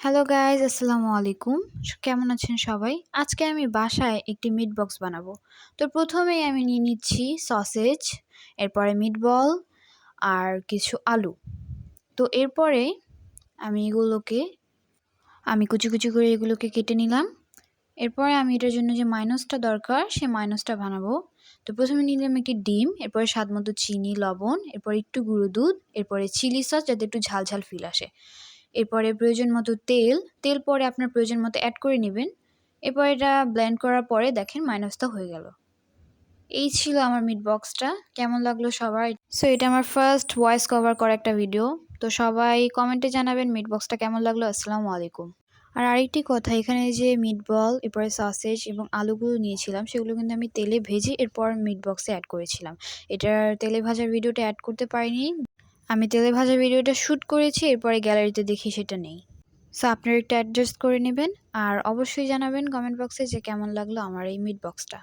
Hello guys আসসালামু আলাইকুম কেমন আছেন সবাই? আজকে আমি বাসায় একটি মিট বক্স বানাবো। তো প্রথমেই আমি নিয়ে নিচ্ছি সসেজ এরপরে মিট বল আর কিছু আলু। তো এরপরে আমি এগুলোকে, আমি কুচি কুচি করে এগুলোকে কেটে নিলাম। এরপরে আমি এটার জন্য যে মাইনাসটা দরকার, সে মাইনাসটা বানাবো। তো প্রথমে নিলাম একটি ডিম, এরপরে স্বাদ মতো চিনি, লবণ, এরপর একটু গুঁড়ো দুধ, এরপরে চিলি সস যাতে একটু ঝাল ঝাল ফিল আসে। এরপরে প্রয়োজন মতো তেল তেল পরে আপনার প্রয়োজন মতো অ্যাড করে নেবেন। এরপর এটা ব্লেন্ড করার পরে দেখেন মাইনাসটা হয়ে গেল। এই ছিল আমার মিট বক্সটা কেমন লাগল সবার? সো এটা আমার ফার্স্ট ভয়েস কভার করা একটা ভিডিও তো সবাই কমেন্টে জানাবেন মিট বক্সটা কেমন লাগল। আসসালামু আলাইকুম। আর আরেকটি কথা, এখানে যে মিট বল এরপরে সসেজ এবং আলুগুলো নিয়েছিলাম, সেগুলো কিন্তু আমি তেলে ভেজে এরপর মিট বক্সে অ্যাড করেছিলাম। এটার তেলে ভাজার ভিডিওটা অ্যাড করতে পারিনি। আমি তেলে ভাজা ভিডিওটা শ্যুট করেছি, এরপরে গ্যালারিতে দেখি সেটা নেই। সো আপনারা একটু অ্যাডজাস্ট করে নেবেন, আর অবশ্যই জানাবেন কমেন্ট বক্সে যে কেমন লাগল আমার এই মিট বক্সটা